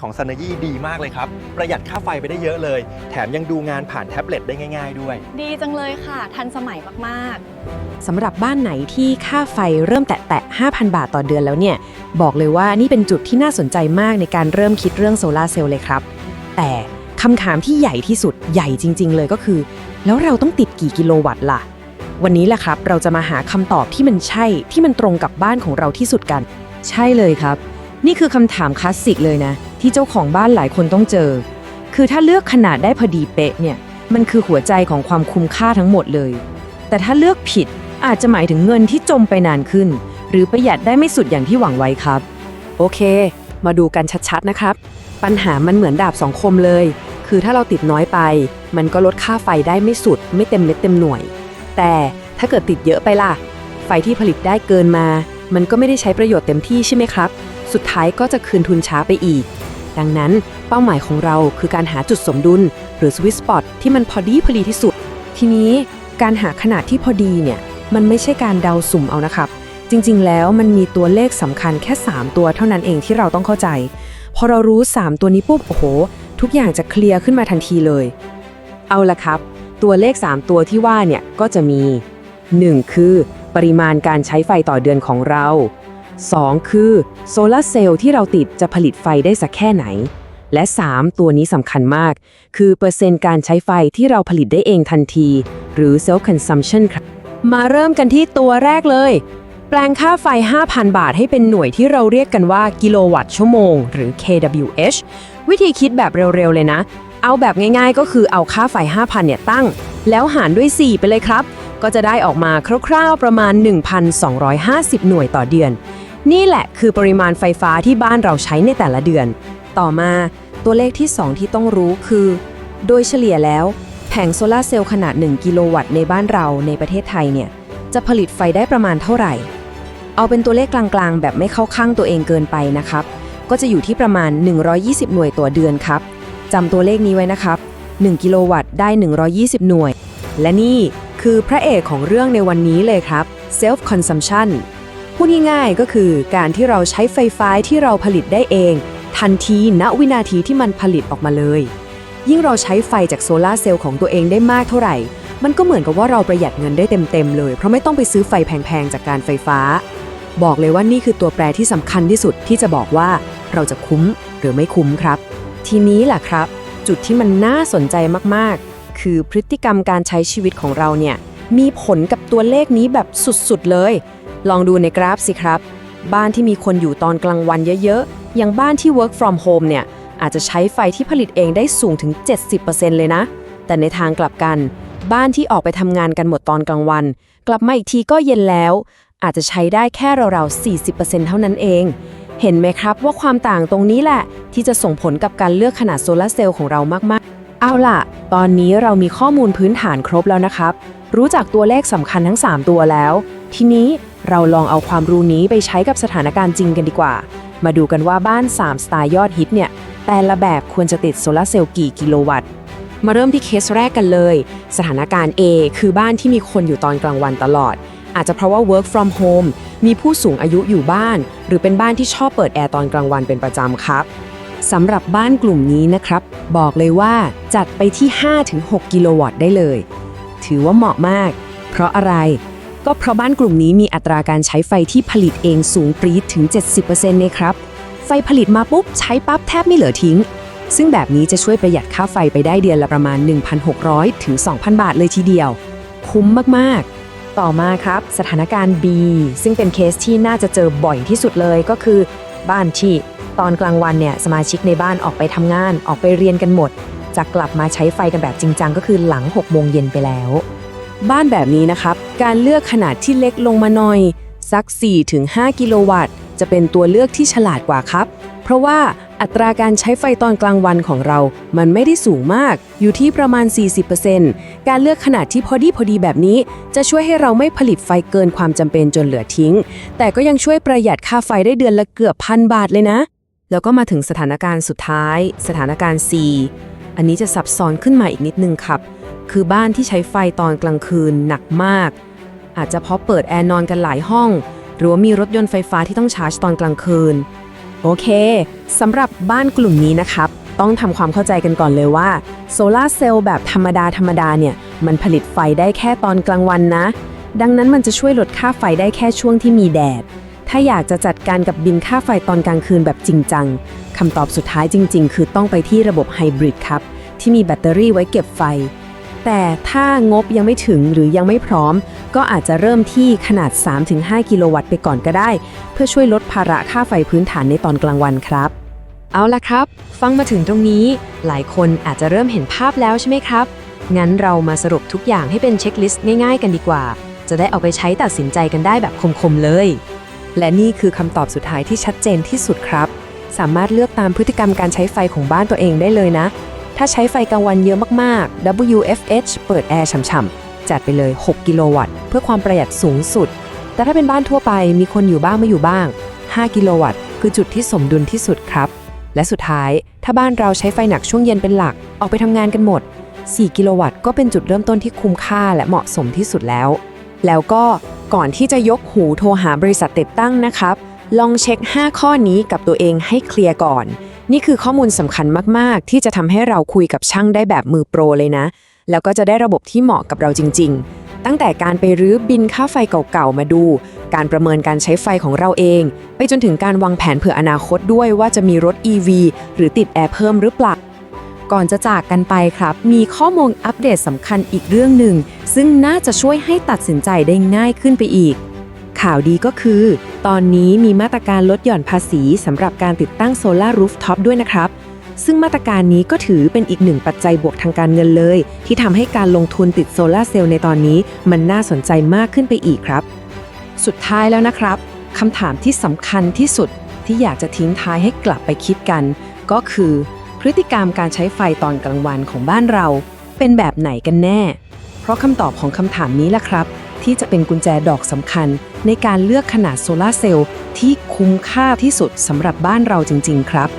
ของ s ันยี่ดีมากเลยครับ ประหยัดค่าไฟไปได้เยอะเลย แถมยังดูงานผ่านแท็บเล็ตได้ง่าย ๆ ด้วย ดีจังเลยค่ะ ทันสมัยมากสำหรับบ้านไหนที่ค่าไฟเริ่มแตะๆ5,000 บาทต่อเดือนแล้วเนี่ย บอกเลยว่านี่เป็นจุดที่น่าสนใจมากในการเริ่มคิดเรื่องโซลาเซลล์เลยครับ แต่คำถามที่ใหญ่ที่สุดใหญ่จริง ๆ เลยก็คือ แล้วเราต้องติดกี่กิโลวัตต์ล่ะ วันนี้แหละครับ เราจะมาหาคำตอบที่มันใช่ที่มันตรงกับบ้านของเราที่สุดกัน ใช่เลยครับ นี่คือคำถามคลาสสิกเลยนะ ที่เจ้าของบ้านหลายคนต้องเจอ คือถ้าเลือกขนาดได้พอดีเป๊ะเนี่ยมันคือหัวใจของความคุ้มค่าทั้งหมดเลย แต่ถ้าเลือกผิดอาจจะหมายถึงเงินที่จมไปนานขึ้น หรือประหยัดได้ไม่สุดอย่างที่หวังไว้ครับ โอเค มาดูกันชัดๆนะครับ ปัญหามันเหมือนดาบสองคมเลย คือถ้าเราติดน้อยไป มันก็ลดค่าไฟได้ไม่สุด ไม่เต็มเม็ดเต็มหน่วย แต่ถ้าเกิดติดเยอะไปล่ะ ไฟที่ผลิตได้เกินมา มันก็ไม่ได้ใช้ประโยชน์เต็มที่ใช่ไหมครับ สุดท้ายก็จะคืนทุนช้าไปอีก ดังนั้นเป้าหมายของเราคือการหาจุดสมดุล หรือสวิตสปอตที่มันพอดีพอดีที่สุด ทีนี้การหาขนาดที่พอดีเนี่ยมันไม่ใช่การเดาสุ่มเอานะครับ จริงๆ แล้วมันมีตัวเลขสำคัญแค่ 3 ตัวเท่านั้นเองที่เราต้องเข้าใจ พอเรารู้ 3 ตัวนี้ปุ๊บโอ้โห ทุกอย่างจะเคลียร์ขึ้นมาทันทีเลย เอาละครับ ตัวเลข 3 ตัวที่ว่าเนี่ยก็จะมี 1. คือ ปริมาณการใช้ไฟต่อเดือนของเรา 2. คือโซลาร์เซลล์ที่เราติดจะผลิตไฟได้สักแค่ไหน และ 3 ตัวนี้สำคัญมาก คือเปอร์เซ็นต์การใช้ไฟที่เราผลิตได้เองทันที หรือ self consumption ครับ มาเริ่มกันที่ตัวแรกเลย แปลงค่าไฟ 5,000 บาทให้เป็นหน่วยที่เราเรียกกันว่ากิโลวัตต์ชั่วโมง หรือ kWh วิธีคิดแบบเร็วๆ เลยนะ เอาแบบง่ายๆ ก็คือเอาค่าไฟ 5,000 เนี่ยตั้ง แล้วหารด้วย 4 ไปเลยครับก็จะได้ออกมาคร่าวๆ ประมาณ 1,250 หน่วยต่อเดือน นี่แหละคือปริมาณไฟฟ้าที่บ้านเราใช้ในแต่ละเดือน ต่อมาตัวเลขที่ 2 ที่ต้องรู้คือ โดยเฉลี่ยแล้ว แผงโซลาร์เซลล์ขนาด 1 กิโลวัตต์ในบ้านเราในประเทศไทยเนี่ย จะผลิตไฟได้ประมาณเท่าไหร่ เอาเป็นตัวเลขกลางๆ แบบไม่เข้าข้างตัวเองเกินไปนะครับ ก็จะอยู่ที่ประมาณ 120 หน่วยต่อเดือนครับจำตัวเลขนี้ไว้นะครับ 1 กิโลวัตต์ได้ 120 หน่วย และนี่คือพระเอกของเรื่องในวันนี้เลยครับ self consumption พูดง่ายๆก็คือการที่เราใช้ไฟฟ้าที่เราผลิตได้เอง ทันทีณวินาทีที่มันผลิตออกมาเลย ยิ่งเราใช้ไฟจากโซลาเซลล์ของตัวเองได้มากเท่าไหร่ มันก็เหมือนกับว่าเราประหยัดเงินได้เต็มๆเลย เพราะไม่ต้องไปซื้อไฟแพงๆจากการไฟฟ้า บอกเลยว่านี่คือตัวแปรที่สำคัญที่สุดที่จะบอกว่าเราจะคุ้มหรือไม่คุ้มครับ ทีนี้แหละครับ จุดที่มันน่าสนใจมากๆ คือพฤติกรรมการใช้ชีวิตของเราเนี่ยมีผลกับตัวเลขนี้แบบสุดๆเลย ลองดูในกราฟสิครับ บ้านที่มีคนอยู่ตอนกลางวันเยอะๆ อย่างบ้านที่ work from home เนี่ย อาจจะใช้ไฟที่ผลิตเองได้สูงถึง 70%เลยนะ แต่ในทางกลับกัน บ้านที่ออกไปทำงานกันหมดตอนกลางวัน กลับมาอีกทีก็เย็นแล้ว อาจจะใช้ได้แค่ราวๆ 40%เท่านั้นเอง เห็นไหมครับว่าความต่างตรงนี้แหละ ที่จะส่งผลกับการเลือกขนาดโซลาร์เซลล์ของเรามากๆ เอาล่ะ ตอนนี้เรามีข้อมูลพื้นฐานครบแล้วนะครับ รู้จักตัวเลขสำคัญทั้ง 3 ตัวแล้ว ทีนี้ เราลองเอาความรู้นี้ไปใช้กับสถานการณ์จริงกันดีกว่า มาดูกันว่าบ้าน 3 สไตล์ยอดฮิตเนี่ย แต่ละแบบควรจะติดโซลาร์เซลล์กี่กิโลวัตต์ มาเริ่มที่เคสแรกกันเลย สถานการณ์ A คือบ้านที่มีคนอยู่ตอนกลางวันตลอด อาจจะเพราะว่า work from home มีผู้สูงอายุอยู่บ้าน หรือเป็นบ้านที่ชอบเปิดแอร์ตอนกลางวันเป็นประจำครับสำหรับบ้านกลุ่มนี้นะครับ บอกเลยว่าจัดไปที่ 5-6 กิโลวัตต์ได้เลย ถือว่าเหมาะมาก เพราะอะไร ก็เพราะบ้านกลุ่มนี้มีอัตราการใช้ไฟที่ผลิตเองสูงปรี๊ดถึง 70%เลยครับ ไฟผลิตมาปุ๊บใช้ปั๊บแทบไม่เหลือทิ้ง ซึ่งแบบนี้จะช่วยประหยัดค่าไฟไปได้เดือนละประมาณ 1,600 ถึง 2,000 บาทเลยทีเดียว คุ้มมากๆ ต่อมาครับ สถานการณ์ B ซึ่งเป็นเคสที่น่าจะเจอบ่อยที่สุดเลยก็คือ บ้านที่ตอนกลางวันเนี่ยสมาชิกในบ้านออกไปทำงานออกไปเรียนกันหมดจะกลับมาใช้ไฟกันแบบจริงจังก็คือหลัง 6 โมงเย็นไปแล้ว บ้านแบบนี้นะครับ การเลือกขนาดที่เล็กลงมาหน่อย สัก 4-5 กิโลวัตต์ จะเป็นตัวเลือกที่ฉลาดกว่าครับ เพราะว่าอัตราการใช้ไฟตอนกลางวันของเรา มันไม่ได้สูงมาก อยู่ที่ประมาณ 40%การเลือกขนาดที่พอดีพอดีแบบนี้ จะช่วยให้เราไม่ผลิตไฟเกินความจำเป็นจนเหลือทิ้ง แต่ก็ยังช่วยประหยัดค่าไฟได้เดือนละเกือบพันบาทเลยนะ แล้วก็มาถึงสถานการณ์สุดท้าย สถานการณ์ C อันนี้จะซับซ้อนขึ้นมาอีกนิดนึงครับ คือบ้านที่ใช้ไฟตอนกลางคืนหนักมาก อาจจะเพราะเปิดแอร์นอนกันหลายห้อง หรือว่ามีรถยนต์ไฟฟ้าที่ต้องชาร์จตอนกลางคืน โอเคสำหรับบ้านกลุ่มนี้นะครับ ต้องทำความเข้าใจกันก่อนเลยว่าโซลาร์เซลล์แบบธรรมดาธรรมดาเนี่ย มันผลิตไฟได้แค่ตอนกลางวันนะ ดังนั้นมันจะช่วยลดค่าไฟได้แค่ช่วงที่มีแดด ถ้าอยากจะจัดการกับบินค่าไฟตอนกลางคืนแบบจริงจังคำตอบสุดท้ายจริง ๆ คือต้องไปที่ระบบไฮบริดครับที่มีแบตเตอรี่ไว้เก็บไฟ แต่ถ้างบยังไม่ถึงหรือยังไม่พร้อม ก็อาจจะเริ่มที่ขนาด 3-5 กิโลวัตต์ไปก่อนก็ได้ เพื่อช่วยลดภาระค่าไฟพื้นฐานในตอนกลางวันครับ เอาละครับ ฟังมาถึงตรงนี้ หลายคนอาจจะเริ่มเห็นภาพแล้วใช่ไหมครับ งั้นเรามาสรุปทุกอย่างให้เป็นเช็คลิสต์ง่ายๆ กันดีกว่า จะได้เอาไปใช้ตัดสินใจกันได้แบบคมๆเลย และนี่คือคำตอบสุดท้ายที่ชัดเจนที่สุดครับ สามารถเลือกตามพฤติกรรมการใช้ไฟของบ้านตัวเองได้เลยนะ ถ้าใช้ไฟกลางวันเยอะมากๆ WFH เปิดแอร์ฉ่ำๆ จัดไปเลย 6 กิโลวัตต์ เพื่อความประหยัดสูงสุด แต่ถ้าเป็นบ้านทั่วไปมีคนอยู่บ้างไม่อยู่บ้าง 5 กิโลวัตต์ คือจุดที่สมดุลที่สุดครับ และสุดท้ายถ้าบ้านเราใช้ไฟหนักช่วงเย็นเป็นหลัก ออกไปทำงานกันหมด 4 กิโลวัตต์ก็เป็นจุดเริ่มต้นที่คุ้มค่าและเหมาะสมที่สุดแล้ว แล้วก็ก่อนที่จะยกหูโทรหาบริษัทติดตั้งนะครับ ลองเช็ค 5 ข้อนี้กับตัวเองให้เคลียร์ก่อน นี่คือข้อมูลสำคัญมาก ๆ ที่จะทำให้เราคุยกับช่างได้แบบมือโปรเลยนะ แล้วก็จะได้ระบบที่เหมาะกับเราจริง ๆ ตั้งแต่การไปรื้อบินค่าไฟเก่า ๆ มาดู การประเมินการใช้ไฟของเราเอง ไปจนถึงการวางแผนเผื่ออนาคตด้วยว่าจะมีรถ EV หรือติดแอร์เพิ่มหรือเปล่าก่อนจะจากกันไปครับ มีข้อมูลอัปเดตสำคัญอีกเรื่องหนึ่ง ซึ่งน่าจะช่วยให้ตัดสินใจได้ง่ายขึ้นไปอีก ข่าวดีก็คือ ตอนนี้มีมาตรการลดหย่อนภาษีสำหรับการติดตั้งโซลารูฟท็อปด้วยนะครับ ซึ่งมาตรการนี้ก็ถือเป็นอีกหนึ่งปัจจัยบวกทางการเงินเลย ที่ทำให้การลงทุนติดโซลาร์เซลล์ในตอนนี้ มันน่าสนใจมากขึ้นไปอีกครับ สุดท้ายแล้วนะครับคำถามที่สำคัญที่สุดที่อยากจะทิ้งท้ายให้กลับไปคิดกัน ก็คือ พฤติกรรมการใช้ไฟตอนกลางวันของบ้านเรา เป็นแบบไหนกันแน่ เพราะคำตอบของคำถามนี้แหละครับ ที่จะเป็นกุญแจดอกสำคัญ ในการเลือกขนาดโซลาร์เซลล์ที่คุ้มค่าที่สุดสำหรับบ้านเราจริง ๆ ครับ